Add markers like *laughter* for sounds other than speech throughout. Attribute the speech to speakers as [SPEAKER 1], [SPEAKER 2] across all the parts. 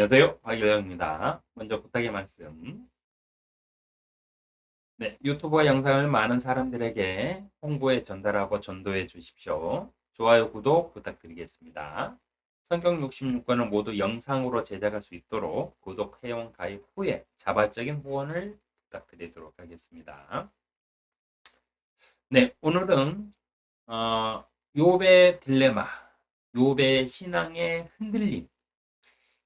[SPEAKER 1] 안녕하세요. 박일영입니다. 먼저 부탁의 말씀. 네, 유튜브 영상을 많은 사람들에게 홍보에 전달하고 전도해 주십시오. 좋아요, 구독 부탁드리겠습니다. 성경 66권을 모두 영상으로 제작할 수 있도록 구독, 회원 가입 후에 자발적인 후원을 부탁드리도록 하겠습니다. 네, 오늘은 어, 욥의 딜레마, 욥의 신앙의 흔들림,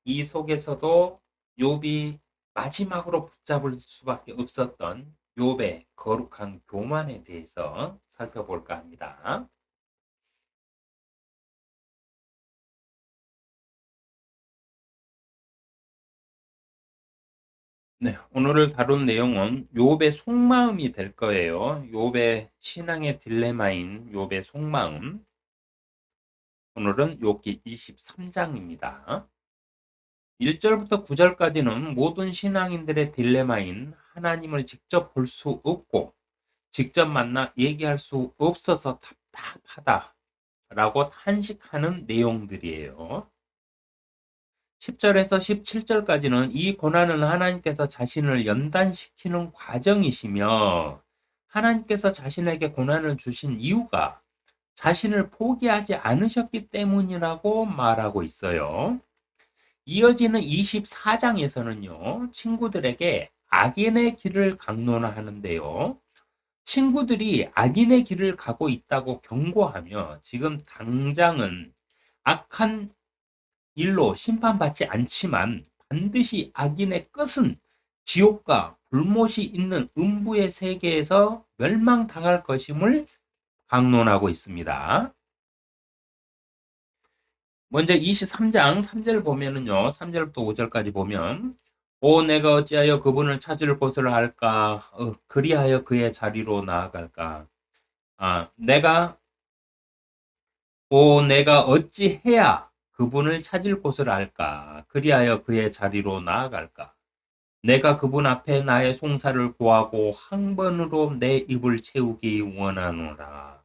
[SPEAKER 1] 이 속에서도 욥이 마지막으로 붙잡을 수밖에 없었던 욥의 거룩한 교만에 대해서 살펴볼까 합니다. 네, 오늘 다룬 내용은 욥의 속마음이 될 거예요. 욥의 신앙의 딜레마인 욥의 속마음. 오늘은 욥기 23장입니다. 1절부터 9절까지는 모든 신앙인들의 딜레마인 하나님을 직접 볼 수 없고 직접 만나 얘기할 수 없어서 답답하다 라고 탄식하는 내용들이에요. 10절에서 17절까지는 이 고난은 하나님께서 자신을 연단시키는 과정이시며 하나님께서 자신에게 고난을 주신 이유가 자신을 포기하지 않으셨기 때문이라고 말하고 있어요. 이어지는 24장에서는요, 친구들에게 악인의 길을 강론하는데요. 친구들이 악인의 길을 가고 있다고 경고하며 지금 당장은 악한 일로 심판받지 않지만 반드시 악인의 끝은 지옥과 불못이 있는 음부의 세계에서 멸망당할 것임을 강론하고 있습니다. 먼저 23장 3절 보면은요. 3절부터 5절까지 보면 오 내가 어찌하여 그분을 찾을 곳을 할까? 어, 그리하여 그의 자리로 나아갈까? 아 내가 오 내가 어찌해야 그분을 찾을 곳을 알까? 그리하여 그의 자리로 나아갈까? 내가 그분 앞에 나의 송사를 구하고 한 번으로 내 입을 채우기 원하노라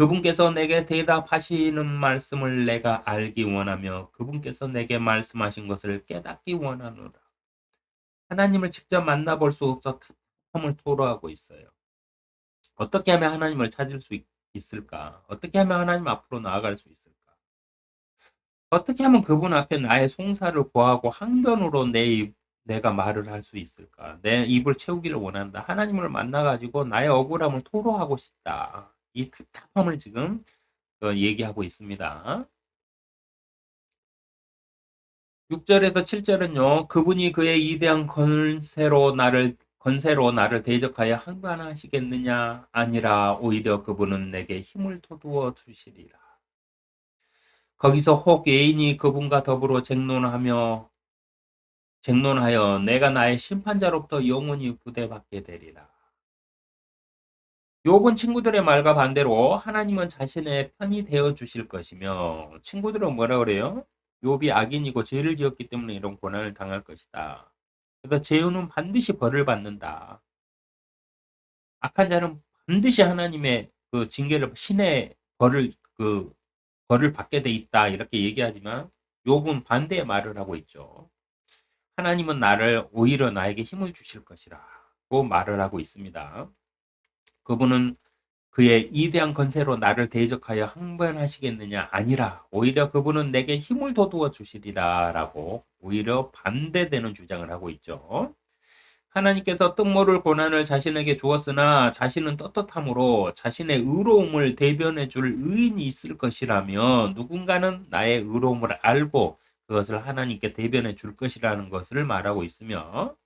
[SPEAKER 1] 그분께서 내게 대답하시는 말씀을 내가 알기 원하며 그분께서 내게 말씀하신 것을 깨닫기 원하노라. 하나님을 직접 만나볼 수 없어 답답함을 토로하고 있어요. 어떻게 하면 하나님을 찾을 수 있, 있을까? 어떻게 하면 하나님 앞으로 나아갈 수 있을까? 어떻게 하면 그분 앞에 나의 송사를 구하고 항변으로 내 입, 내가 말을 할 수 있을까? 내 입을 채우기를 원한다. 하나님을 만나가지고 나의 억울함을 토로하고 싶다. 이 답답함을 지금 어, 얘기하고 있습니다. 6절에서 7절은요. 그분이 그의 이대한 건세로 나를 건세로 나를 대적하여 항반하시겠느냐 아니라 오히려 그분은 내게 힘을 돋우어 주시리라. 거기서 혹 애인이 그분과 더불어 쟁론하며 쟁론하여 내가 나의 심판자로부터 영원히 부대받게 되리라. 욥은 친구들의 말과 반대로 하나님은 자신의 편이 되어 주실 것이며 친구들은 뭐라 그래요? 욥이 악인이고 죄를 지었기 때문에 이런 고난을 당할 것이다. 그래서 죄인은 반드시 벌을 받는다. 악한 자는 반드시 하나님의 그 징계를 신의 벌을 그 벌을 받게 돼 있다 이렇게 얘기하지만 욥은 반대의 말을 하고 있죠. 하나님은 나를 오히려 나에게 힘을 주실 것이라고 말을 하고 있습니다. 그분은 그의 이대한 건세로 나를 대적하여 항변하시겠느냐 아니라 오히려 그분은 내게 힘을 돋우어 주시리라라고 오히려 반대되는 주장을 하고 있죠. 하나님께서 뜻모를 고난을 자신에게 주었으나 자신은 떳떳함으로 자신의 의로움을 대변해 줄 의인이 있을 것이라며 누군가는 나의 의로움을 알고 그것을 하나님께 대변해 줄 것이라는 것을 말하고 있으며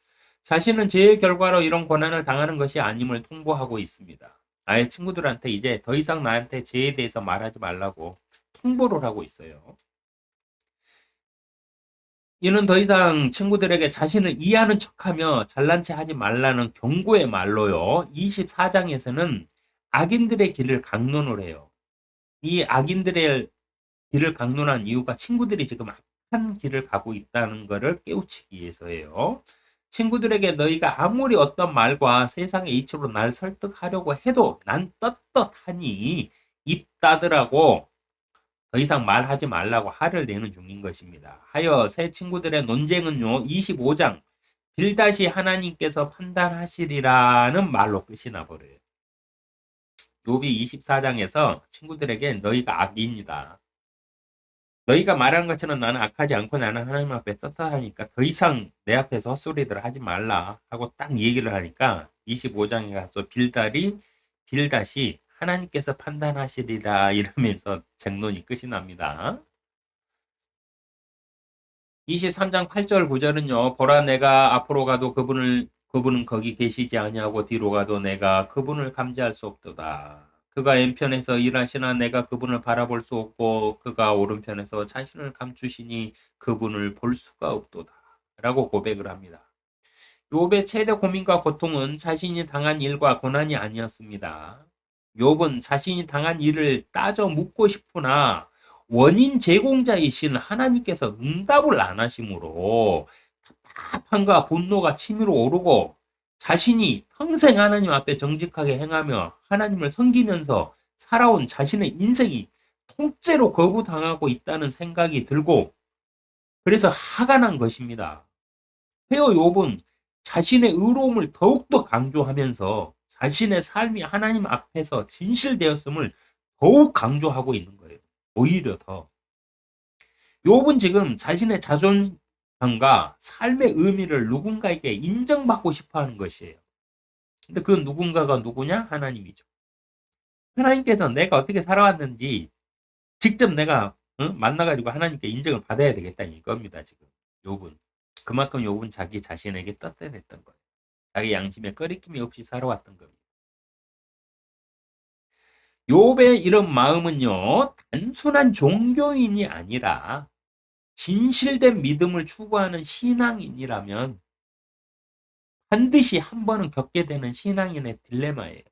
[SPEAKER 1] 자신은 죄의 결과로 이런 고난을 당하는 것이 아님을 통보하고 있습니다. 나의 친구들한테 이제 더 이상 나한테 죄에 대해서 말하지 말라고 통보를 하고 있어요. 이는 더 이상 친구들에게 자신을 이해하는 척하며 잘난 체 하지 말라는 경고의 말로요. 24장에서는 악인들의 길을 강론을 해요. 이 악인들의 길을 강론한 이유가 친구들이 지금 악한 길을 가고 있다는 것을 깨우치기 위해서예요. 친구들에게 너희가 아무리 어떤 말과 세상의 이치로 날 설득하려고 해도 난 떳떳하니 입 닫으라고 더 이상 말하지 말라고 화를 내는 중인 것입니다. 하여 새 친구들의 논쟁은요, 25장, 빌다시 하나님께서 판단하시리라는 말로 끝이 나버려요. 욥이 24장에서 친구들에게 너희가 악인이다. 너희가 말하는 것처럼 나는 악하지 않고 나는 하나님 앞에 떳떳하니까 더 이상 내 앞에서 헛소리들 하지 말라 하고 딱 얘기를 하니까 25장에 가서 빌달이 빌다시 하나님께서 판단하시리라 *laughs* 이러면서 쟁론이 끝이 납니다. 23장 8절 9절은요. 보라 내가 앞으로 가도 그분을 그분은 거기 계시지 아니하고 뒤로 가도 내가 그분을 감지할 수 없도다. 그가 왼편에서 일하시나 내가 그분을 바라볼 수 없고 그가 오른편에서 자신을 감추시니 그분을 볼 수가 없도다. 라고 고백을 합니다. 욥의 최대 고민과 고통은 자신이 당한 일과 고난이 아니었습니다. 욥은 자신이 당한 일을 따져 묻고 싶으나 원인 제공자이신 하나님께서 응답을 안 하심으로 답답함과 분노가 치밀어 오르고 자신이 평생 하나님 앞에 정직하게 행하며 하나님을 섬기면서 살아온 자신의 인생이 통째로 거부당하고 있다는 생각이 들고 그래서 화가 난 것입니다. 헤어 욥은 자신의 의로움을 더욱더 강조하면서 자신의 삶이 하나님 앞에서 진실되었음을 더욱 강조하고 있는 거예요. 오히려 더. 욥은 지금 자신의 자존 감과 삶의 의미를 누군가에게 인정받고 싶어 하는 것이에요. 근데 그 누군가가 누구냐? 하나님이죠. 하나님께서 내가 어떻게 살아왔는지 직접 내가 어? 만나가지고 하나님께 인정을 받아야 되겠다 이겁니다. 지금 욥은 그만큼 욥은 자기 자신에게 떳떳했던 거예요. 자기 양심에 꺼리낌이 없이 살아왔던 겁니다. 욥의 이런 마음은요, 단순한 종교인이 아니라 진실된 믿음을 추구하는 신앙인이라면 반드시 한 번은 겪게 되는 신앙인의 딜레마예요.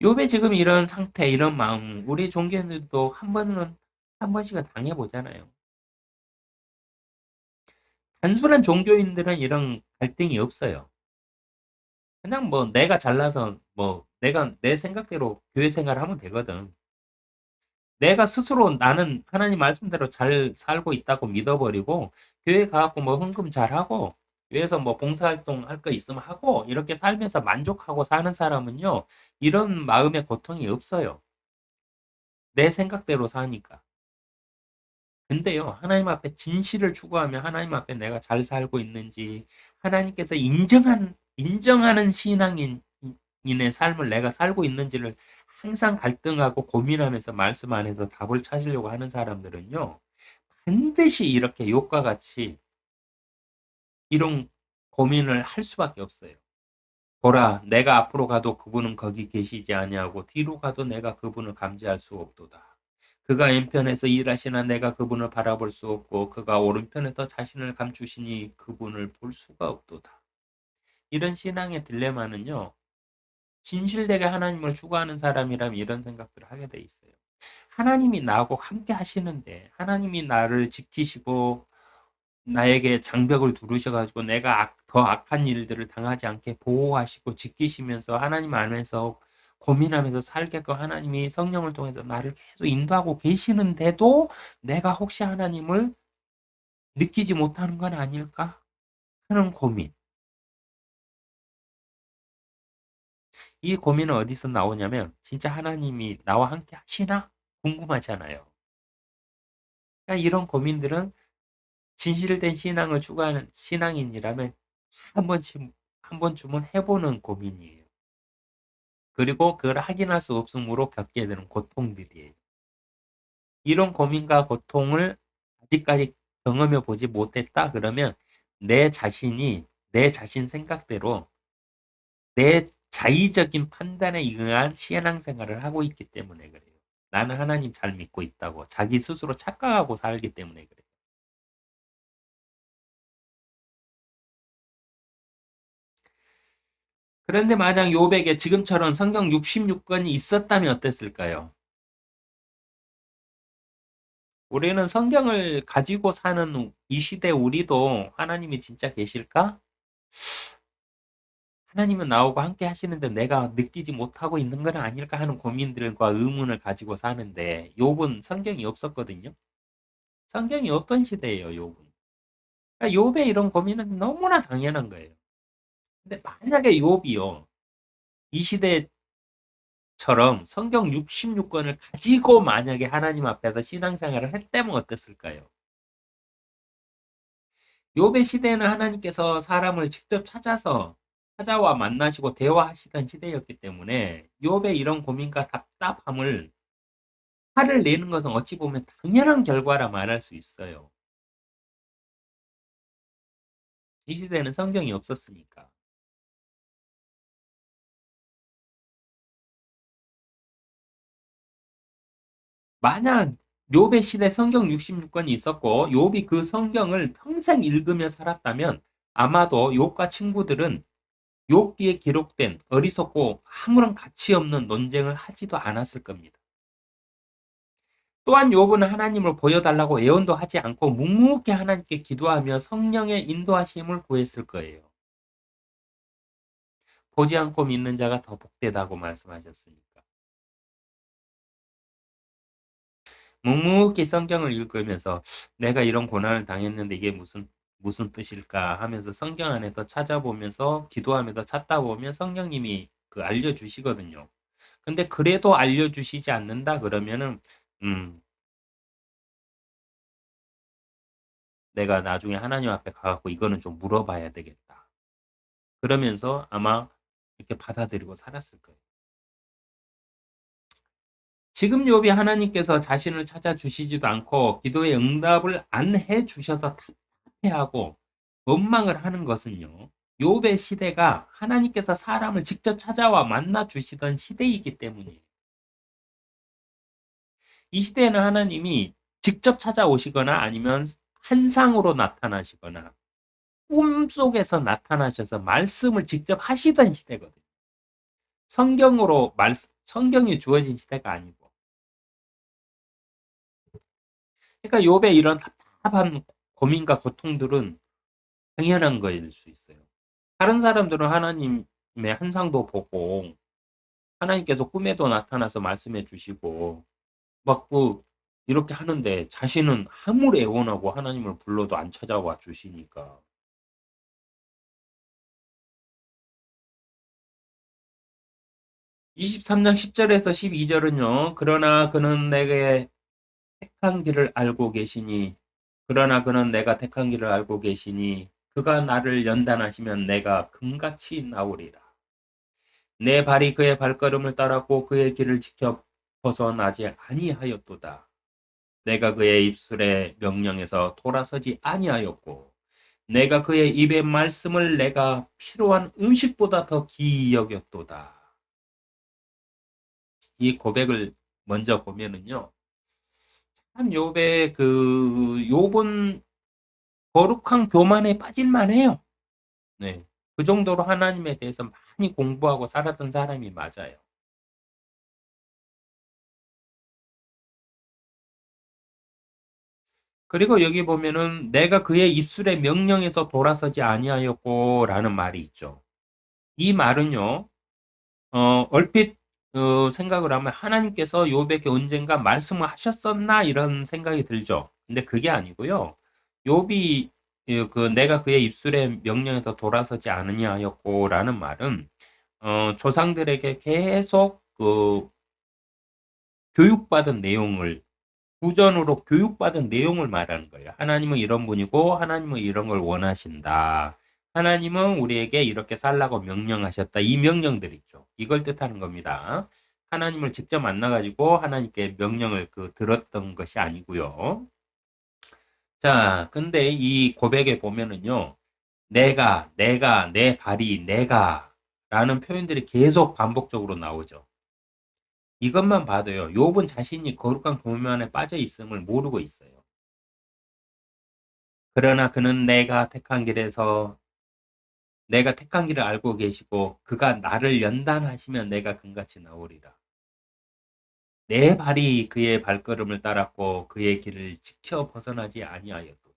[SPEAKER 1] 욥의 지금 이런 상태, 이런 마음, 우리 종교인들도 한 번은 한 번씩은 당해보잖아요. 단순한 종교인들은 이런 갈등이 없어요. 그냥 뭐 내가 잘나서 뭐 내가 내 생각대로 교회 생활을 하면 되거든. 내가 스스로 나는 하나님 말씀대로 잘 살고 있다고 믿어버리고 교회 가갖고 뭐 헌금 잘하고 교회에서 뭐 봉사활동 할 거 있으면 하고 이렇게 살면서 만족하고 사는 사람은요 이런 마음의 고통이 없어요. 내 생각대로 사니까. 근데요, 하나님 앞에 진실을 추구하며 하나님 앞에 내가 잘 살고 있는지, 하나님께서 인정한, 인정하는 신앙인의 삶을 내가 살고 있는지를 항상 갈등하고 고민하면서 말씀 안에서 답을 찾으려고 하는 사람들은요, 반드시 이렇게 욕과 같이 이런 고민을 할 수밖에 없어요. 보라, 내가 앞으로 가도 그분은 거기 계시지 아니하고 뒤로 가도 내가 그분을 감지할 수 없도다. 그가 왼편에서 일하시나 내가 그분을 바라볼 수 없고 그가 오른편에서 자신을 감추시니 그분을 볼 수가 없도다. 이런 신앙의 딜레마는요. 진실되게 하나님을 추구하는 사람이라면 이런 생각들을 하게 돼 있어요. 하나님이 나하고 함께 하시는데 하나님이 나를 지키시고 나에게 장벽을 두르셔가지고 내가 악, 더 악한 일들을 당하지 않게 보호하시고 지키시면서 하나님 안에서 고민하면서 살게끔 하나님이 성령을 통해서 나를 계속 인도하고 계시는데도 내가 혹시 하나님을 느끼지 못하는 건 아닐까 하는 고민. 이 고민은 어디서 나오냐면 진짜 하나님이 나와 함께 하시나 궁금하잖아요. 그러니까 이런 고민들은 진실된 신앙을 추구하는 신앙인이라면 한 번쯤 한 번쯤은 해보는 고민이에요. 그리고 그걸 확인할 수 없으므로 겪게 되는 고통들이에요. 이런 고민과 고통을 아직까지 경험해 보지 못했다 그러면 내 자신이 내 자신 생각대로 내 자의적인 판단에 의한 신앙생활을 하고 있기 때문에 그래요. 나는 하나님 잘 믿고 있다고 자기 스스로 착각하고 살기 때문에 그래요. 그런데 만약 요백에 지금처럼 성경 66권이 있었다면 어땠을까요? 우리는 성경을 가지고 사는 이 시대 우리도 하나님이 진짜 계실까? 하나님은 나오고 함께 하시는데 내가 느끼지 못하고 있는 건 아닐까 하는 고민들과 의문을 가지고 사는데 욥은 성경이 없었거든요. 성경이 없던 시대예요, 욥은. 그러니까 욥의 이런 고민은 너무나 당연한 거예요. 근데 만약에 욥이요. 이 시대처럼 성경 66권을 가지고 만약에 하나님 앞에서 신앙생활을 했다면 어땠을까요? 욥의 시대에는 하나님께서 사람을 직접 찾아서 찾아와 만나시고 대화하시던 시대였기 때문에 욥의 이런 고민과 답답함을 화를 내는 것은 어찌 보면 당연한 결과라 말할 수 있어요. 이 시대에는 성경이 없었으니까. 만약 욥의 시대 성경 66권이 있었고 욥이 그 성경을 평생 읽으며 살았다면 아마도 욥과 친구들은 욥기에 기록된 어리석고 아무런 가치 없는 논쟁을 하지도 않았을 겁니다. 또한 욥은 하나님을 보여달라고 애원도 하지 않고 묵묵히 하나님께 기도하며 성령의 인도하심을 구했을 거예요. 보지 않고 믿는 자가 더 복되다고 말씀하셨으니까. 묵묵히 성경을 읽으면서 내가 이런 고난을 당했는데 이게 무슨 무슨 뜻일까 하면서 성경 안에서 찾아보면서 기도하면서 찾다 보면 성령님이 그 알려주시거든요. 근데 그래도 알려주시지 않는다 그러면은 음 내가 나중에 하나님 앞에 가갖고 이거는 좀 물어봐야 되겠다. 그러면서 아마 이렇게 받아들이고 살았을 거예요. 지금 욥이 하나님께서 자신을 찾아주시지도 않고 기도의 응답을 안 해주셔서 하고 원망을 하는 것은요. 욥의 시대가 하나님께서 사람을 직접 찾아와 만나 주시던 시대이기 때문이에요. 이 시대에는 하나님이 직접 찾아오시거나 아니면 한상으로 나타나시거나 꿈속에서 나타나셔서 말씀을 직접 하시던 시대거든요. 성경으로 말 성경이 주어진 시대가 아니고. 그러니까 욥의 이런 답답한 고민과 고통들은 당연한 거일 수 있어요. 다른 사람들은 하나님의 한상도 보고 하나님께서 꿈에도 나타나서 말씀해 주시고 막그 이렇게 하는데 자신은 아무리 애원하고 하나님을 불러도 안 찾아와 주시니까 (23장 10절에서 12절은요) 그러나 그는 내게 택한 길을 알고 계시니 그러나 그는 내가 택한 길을 알고 계시니 그가 나를 연단하시면 내가 금같이 나오리라. 내 발이 그의 발걸음을 따랐고 그의 길을 지켜 벗어나지 아니하였도다. 내가 그의 입술의 명령에서 돌아서지 아니하였고 내가 그의 입의 말씀을 내가 필요한 음식보다 더 기이 여겼도다. 이 고백을 먼저 보면은요. 참 욥의 그 욥은 거룩한 교만에 빠질만 해요. 네. 그 정도로 하나님에 대해서 많이 공부하고 살았던 사람이 맞아요. 그리고 여기 보면은 내가 그의 입술의 명령에서 돌아서지 아니하였고라는 말이 있죠. 이 말은요. 어, 얼핏 어, 생각을 하면 하나님께서 욥에게 언젠가 말씀을 하셨었나 이런 생각이 들죠. 근데 그게 아니고요. 욥이 예, 그 내가 그의 입술의 명령에서 돌아서지 않으냐였고라는 말은 어, 조상들에게 계속 그 교육받은 내용을 구전으로 교육받은 내용을 말하는 거예요. 하나님은 이런 분이고 하나님은 이런 걸 원하신다. 하나님은 우리에게 이렇게 살라고 명령하셨다. 이 명령들 있죠. 이걸 뜻하는 겁니다. 하나님을 직접 만나가지고 하나님께 명령을 그 들었던 것이 아니고요. 자, 근데 이 고백에 보면은요, 내가, 내가, 내 발이, 내가 라는 표현들이 계속 반복적으로 나오죠. 이것만 봐도요, 욥은 자신이 거룩한 교면에 빠져 있음을 모르고 있어요. 그러나 그는 내가 택한 길에서 내가 택한 길을 알고 계시고 그가 나를 연단하시면 내가 금같이 나오리라. 내 발이 그의 발걸음을 따랐고 그의 길을 지켜 벗어나지 아니하였도다.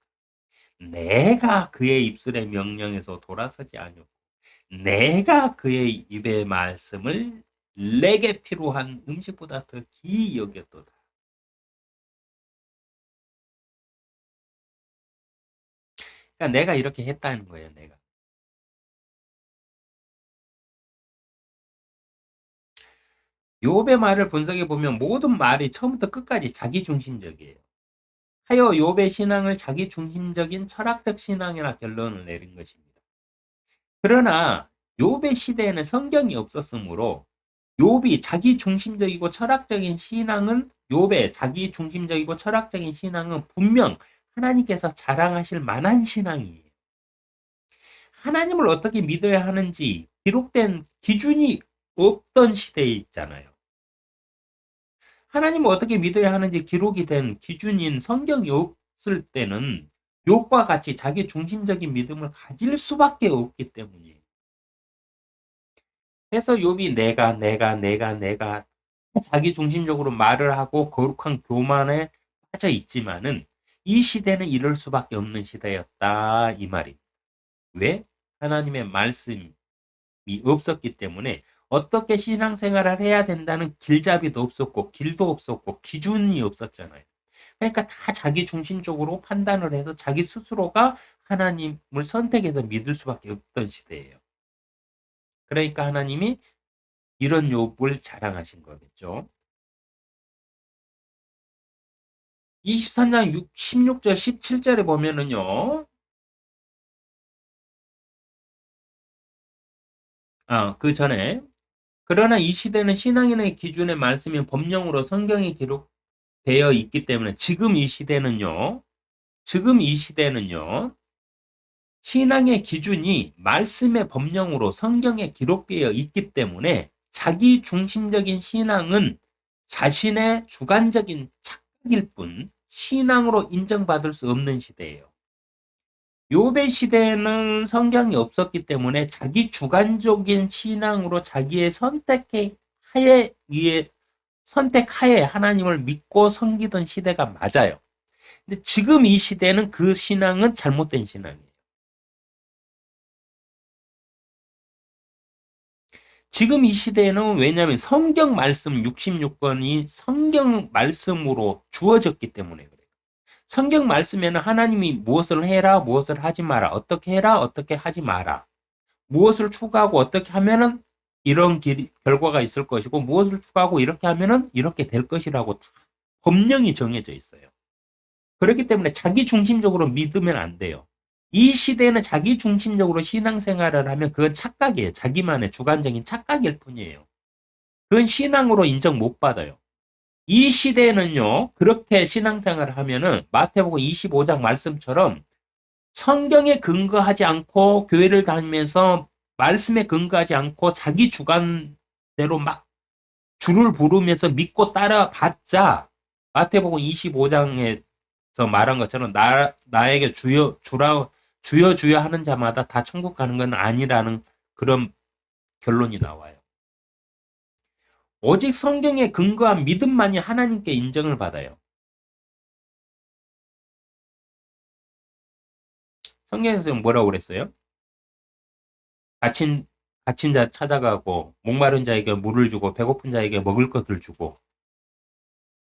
[SPEAKER 1] 내가 그의 입술의 명령에서 돌아서지 아니었고 내가 그의 입의 말씀을 내게 필요한 음식보다 더 기이 여겼도다. 그러니까 내가 이렇게 했다는 거예요, 내가. 욥의 말을 분석해 보면 모든 말이 처음부터 끝까지 자기 중심적이에요. 하여 욥의 신앙을 자기 중심적인 철학적 신앙이라 결론을 내린 것입니다. 그러나 욥의 시대에는 성경이 없었으므로 욥이 자기 중심적이고 철학적인 신앙은 욥의 자기 중심적이고 철학적인 신앙은 분명 하나님께서 자랑하실 만한 신앙이에요. 하나님을 어떻게 믿어야 하는지 기록된 기준이 없던 시대에 있잖아요. 하나님을 어떻게 믿어야 하는지 기록이 된 기준인 성경이 없을 때는 욕과 같이 자기 중심적인 믿음을 가질 수밖에 없기 때문이에요. 그래서 욥이 내가 내가 내가 내가 자기 중심적으로 말을 하고 거룩한 교만에 빠져 있지만은 이 시대는 이럴 수밖에 없는 시대였다 이 말입니다. 왜? 하나님의 말씀이 없었기 때문에 어떻게 신앙생활을 해야 된다는 길잡이도 없었고 길도 없었고 기준이 없었잖아요. 그러니까 다 자기 중심적으로 판단을 해서 자기 스스로가 하나님을 선택해서 믿을 수밖에 없던 시대예요. 그러니까 하나님이 이런 욥을 자랑하신 거겠죠. 23장 6, 16절 17절에 보면은요. 아, 그 전에 그러나 이 시대는 신앙인의 기준의 말씀이 법령으로 성경에 기록되어 있기 때문에 지금 이 시대는요. 지금 이 시대는요. 신앙의 기준이 말씀의 법령으로 성경에 기록되어 있기 때문에 자기 중심적인 신앙은 자신의 주관적인 착각일 뿐 신앙으로 인정받을 수 없는 시대예요. 요배 시대에는 성경이 없었기 때문에 자기 주관적인 신앙으로 자기의 선택에 하에 위에 선택하에 하나님을 믿고 섬기던 시대가 맞아요. 근데 지금 이 시대는 그 신앙은 잘못된 신앙이에요. 지금 이 시대에는 왜냐하면 성경 말씀 66권이 성경 말씀으로 주어졌기 때문에 그래요. 성경 말씀에는 하나님이 무엇을 해라, 무엇을 하지 마라, 어떻게 해라, 어떻게 하지 마라. 무엇을 추구하고 어떻게 하면은 이런 길, 결과가 있을 것이고, 무엇을 추구하고 이렇게 하면은 이렇게 될 것이라고 법령이 정해져 있어요. 그렇기 때문에 자기 중심적으로 믿으면 안 돼요. 이 시대에는 자기 중심적으로 신앙생활을 하면 그건 착각이에요. 자기만의 주관적인 착각일 뿐이에요. 그건 신앙으로 인정 못 받아요. 이 시대에는요, 그렇게 신앙생활을 하면은 마태복음 25장 말씀처럼 성경에 근거하지 않고 교회를 다니면서 말씀에 근거하지 않고 자기 주관대로 막 줄을 부르면서 믿고 따라봤자 마태복음 25장에서 말한 것처럼 나, 나에게 주여 주라 주여 주여 하는 자마다 다 천국 가는 건 아니라는 그런 결론이 나와요. 오직 성경에 근거한 믿음만이 하나님께 인정을 받아요. 성경에서 뭐라고 그랬어요? 갇힌, 갇힌 자 찾아가고, 목마른 자에게 물을 주고, 배고픈 자에게 먹을 것을 주고,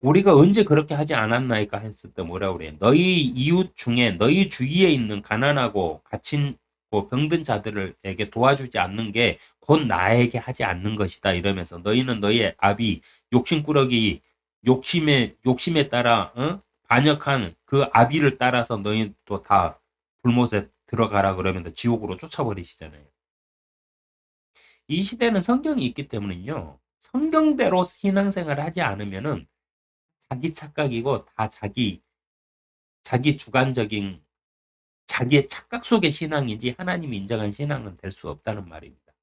[SPEAKER 1] 우리가 언제 그렇게 하지 않았나이까 했을 때 뭐라고 그래요? 너희 이웃 중에 너희 주위에 있는 가난하고 갇힌 뭐 병든 자들에게 도와주지 않는 게 곧 나에게 하지 않는 것이다 이러면서 너희는 너희의 아비 욕심꾸러기 욕심에 욕심에 따라 어? 반역한 그 아비를 따라서 너희도 다 불못에 들어가라 그러면 지옥으로 쫓아버리시잖아요. 이 시대는 성경이 있기 때문에요. 성경대로 신앙생활을 하지 않으면은 자기 착각이고 다 자기 자기 주관적인 자기의 착각 속의 신앙이지 하나님이 인정한 신앙은 될 수 없다는 말입니다.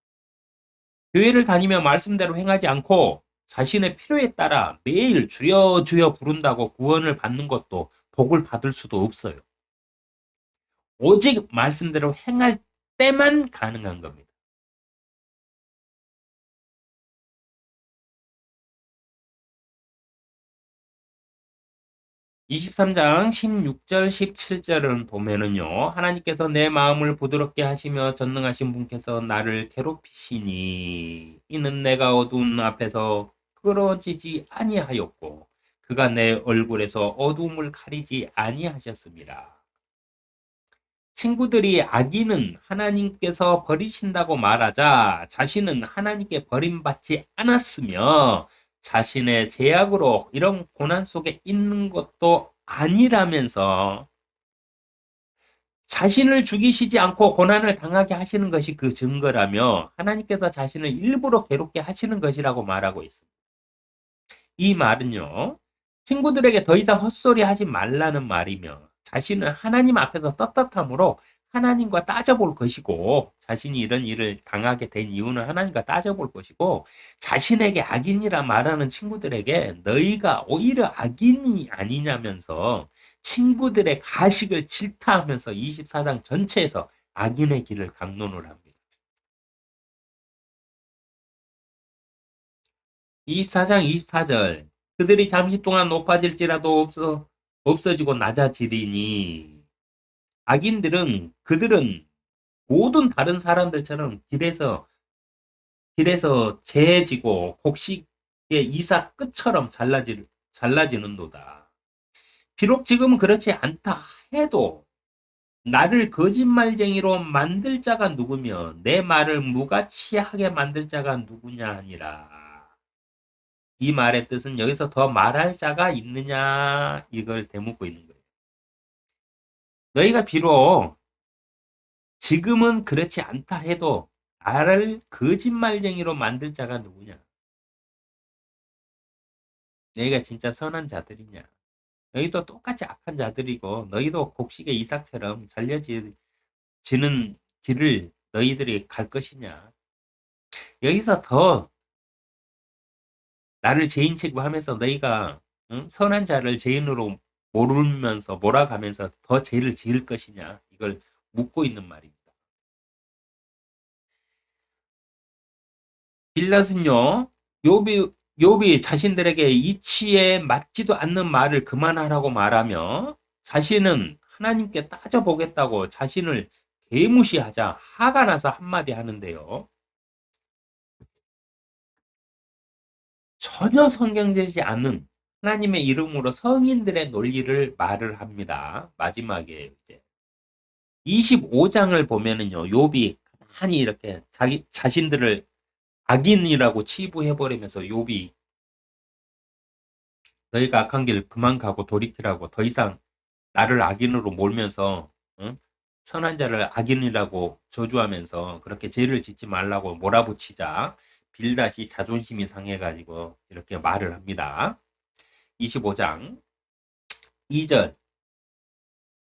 [SPEAKER 1] 교회를 다니며 말씀대로 행하지 않고 자신의 필요에 따라 매일 주여 주여 부른다고 구원을 받는 것도 복을 받을 수도 없어요. 오직 말씀대로 행할 때만 가능한 겁니다. 23장 16절 17절은 보면은요. 하나님께서 내 마음을 부드럽게 하시며 전능하신 분께서 나를 괴롭히시니 이는 내가 어두운 앞에서 끌어지지 아니하였고 그가 내 얼굴에서 어두움을 가리지 아니하셨습니다. 친구들이 아기는 하나님께서 버리신다고 말하자 자신은 하나님께 버림받지 않았으며 자신의 제약으로 이런 고난 속에 있는 것도 아니라면서 자신을 죽이시지 않고 고난을 당하게 하시는 것이 그 증거라며 하나님께서 자신을 일부러 괴롭게 하시는 것이라고 말하고 있습니다. 이 말은요, 친구들에게 더 이상 헛소리 하지 말라는 말이며 자신은 하나님 앞에서 떳떳함으로 하나님과 따져볼 것이고 자신이 이런 일을 당하게 된 이유는 하나님과 따져볼 것이고 자신에게 악인이라 말하는 친구들에게 너희가 오히려 악인이 아니냐면서 친구들의 가식을 질타하면서 24장 전체에서 악인의 길을 강론을 합니다. 24장 24절 그들이 잠시 동안 높아질지라도 없어 없어지고 낮아지리니 악인들은 그들은 모든 다른 사람들처럼 길에서 길에서 재지고 곡식의 이사 끝처럼 잘라지, 잘라지는도다. 비록 지금은 그렇지 않다 해도 나를 거짓말쟁이로 만들 자가 누구며 내 말을 무가치하게 만들 자가 누구냐 아니라 이 말의 뜻은 여기서 더 말할 자가 있느냐 이걸 대묻고 있는. 너희가 비록 지금은 그렇지 않다 해도 나를 거짓말쟁이로 만들 자가 누구냐? 너희가 진짜 선한 자들이냐? 너희도 똑같이 악한 자들이고 너희도 곡식의 이삭처럼 잘려지는 길을 너희들이 갈 것이냐? 여기서 더 나를 죄인 취급하면서 너희가 응? 선한 자를 죄인으로 모르면서 몰아가면서 더 죄를 지을 것이냐 이걸 묻고 있는 말입니다. 빌닷은요 요비 요비 자신들에게 이치에 맞지도 않는 말을 그만하라고 말하며 자신은 하나님께 따져보겠다고 자신을 개무시하자 화가 나서 한마디 하는데요. 전혀 성경되지 않는 하나님의 이름으로 성인들의 논리를 말을 합니다. 마지막에 이제 25장을 보면은요. 욥이 가만히 이렇게 자기 자신들을 악인이라고 치부해 버리면서 욥이 너희가 악한 길 그만 가고 돌이키라고 더 이상 나를 악인으로 몰면서 응? 선한 자를 악인이라고 저주하면서 그렇게 죄를 짓지 말라고 몰아붙이자 빌닷이 자존심이 상해가지고 이렇게 말을 합니다. 25장 2절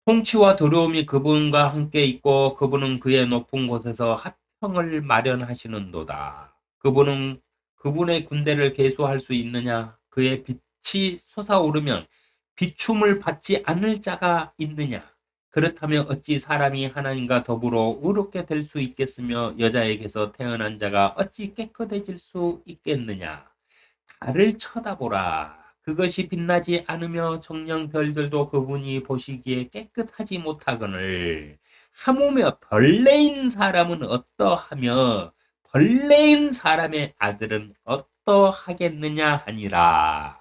[SPEAKER 1] 통치와 두려움이 그분과 함께 있고 그분은 그의 높은 곳에서 합평을 마련하시는도다. 그분은 그분의 군대를 계수할 수 있느냐? 그의 빛이 솟아오르면 비춤을 받지 않을 자가 있느냐? 그렇다면 어찌 사람이 하나님과 더불어 의롭게 될 수 있겠으며 여자에게서 태어난 자가 어찌 깨끗해질 수 있겠느냐? 달을 쳐다보라. 그것이 빛나지 않으며 정령 별들도 그분이 보시기에 깨끗하지 못하거늘 하물며 벌레인 사람은 어떠하며 벌레인 사람의 아들은 어떠하겠느냐 하니라.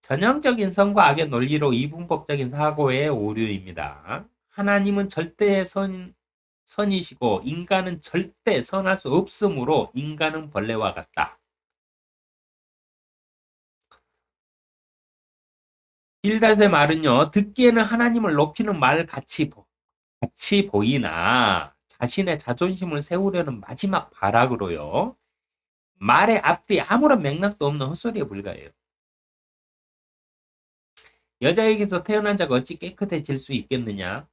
[SPEAKER 1] 전형적인 선과 악의 논리로 이분법적인 사고의 오류입니다. 하나님은 절대 선, 선이시고 인간은 절대 선할 수 없으므로 인간은 벌레와 같다. 빌닷의 말은요, 듣기에는 하나님을 높이는 말 같이, 같이 보이나, 자신의 자존심을 세우려는 마지막 발악으로요, 말의 앞뒤 아무런 맥락도 없는 헛소리에 불과해요. 여자에게서 태어난 자가 어찌 깨끗해질 수 있겠느냐?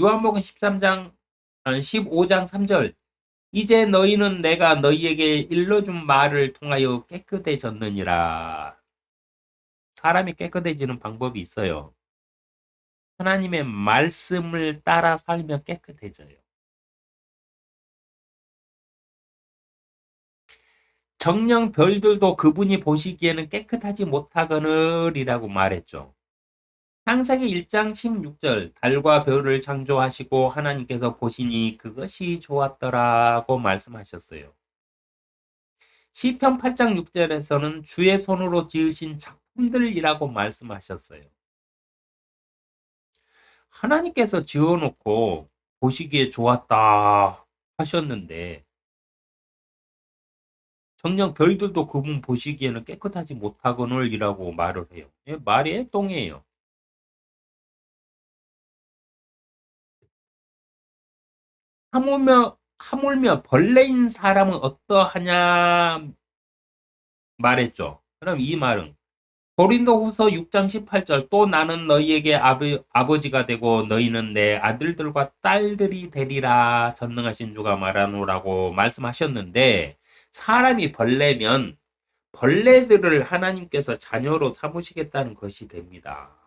[SPEAKER 1] 요한복음 13장, 15장 아, 3절. 이제 너희는 내가 너희에게 일러준 말을 통하여 깨끗해졌느니라. 사람이 깨끗해지는 방법이 있어요. 하나님의 말씀을 따라 살면 깨끗해져요. 정령 별들도 그분이 보시기에는 깨끗하지 못하거늘이라고 말했죠. 창세기 1장 16절 달과 별을 창조하시고 하나님께서 보시니 그것이 좋았더라고 말씀하셨어요. 시편 8장 6절에서는 주의 손으로 지으신 작 품들이라고 말씀하셨어요. 하나님께서 지어놓고 보시기에 좋았다 하셨는데 정녕 별들도 그분 보시기에는 깨끗하지 못하거늘이라고 말을 해요. 예, 말이 똥이에요. 하물며 하물며 벌레인 사람은 어떠하냐 말했죠. 그럼 이 말은 고린도후서 6장 18절 또 나는 너희에게 아버, 아버지가 되고 너희는 내 아들들과 딸들이 되리라 전능하신 주가 말하노라고 말씀하셨는데 사람이 벌레면 벌레들을 하나님께서 자녀로 삼으시겠다는 것이 됩니다.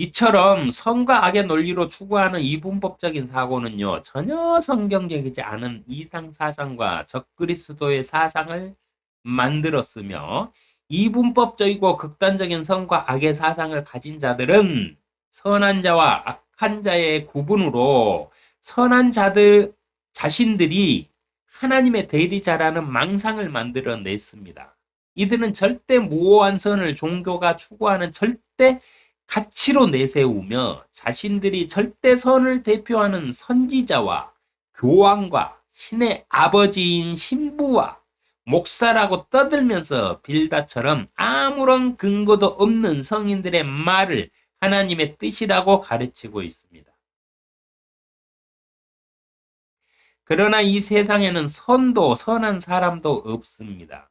[SPEAKER 1] 이처럼 선과 악의 논리로 추구하는 이분법적인 사고는요, 전혀 성경적이지 않은 이상 사상과 적그리스도의 사상을 만들었으며, 이분법적이고 극단적인 선과 악의 사상을 가진 자들은 선한 자와 악한 자의 구분으로 선한 자들 자신들이 하나님의 대리자라는 망상을 만들어냈습니다. 이들은 절대 무오한 선을 종교가 추구하는 절대 가치로 내세우며 자신들이 절대선을 대표하는 선지자와 교황과 신의 아버지인 신부와 목사라고 떠들면서 빌다처럼 아무런 근거도 없는 성인들의 말을 하나님의 뜻이라고 가르치고 있습니다. 그러나 이 세상에는 선도 선한 사람도 없습니다.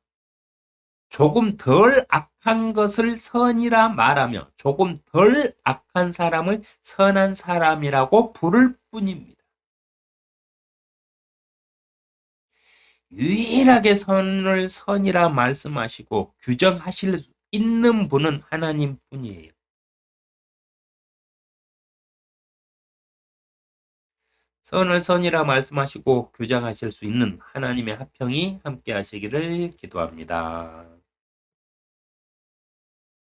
[SPEAKER 1] 조금 덜 악한 것을 선이라 말하며 조금 덜 악한 사람을 선한 사람이라고 부를 뿐입니다. 유일하게 선을 선이라 말씀하시고 규정하실 수 있는 분은 하나님 뿐이에요. 선을 선이라 말씀하시고 규정하실 수 있는 하나님의 합평이 함께 하시기를 기도합니다.